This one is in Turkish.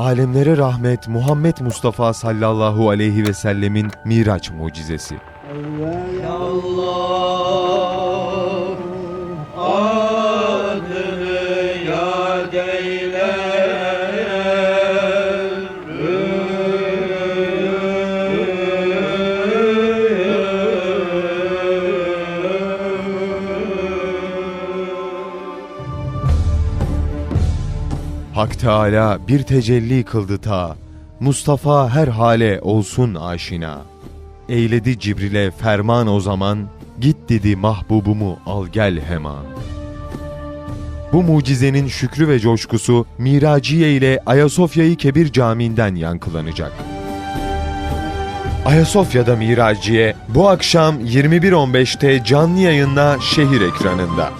alemlere rahmet Muhammed Mustafa sallallahu aleyhi ve sellemin Miraç mucizesi. Allah Hak Teala bir tecelli kıldı ta, Mustafa her hale olsun aşina. Eyledi Cibril'e ferman o zaman, git dedi mahbubumu al gel hemen. Bu mucizenin şükrü ve coşkusu Miraciye ile Ayasofya-i Kebir Camii'nden yankılanacak. Ayasofya'da Miraciye bu akşam 21.15'te canlı yayınla şehir ekranında.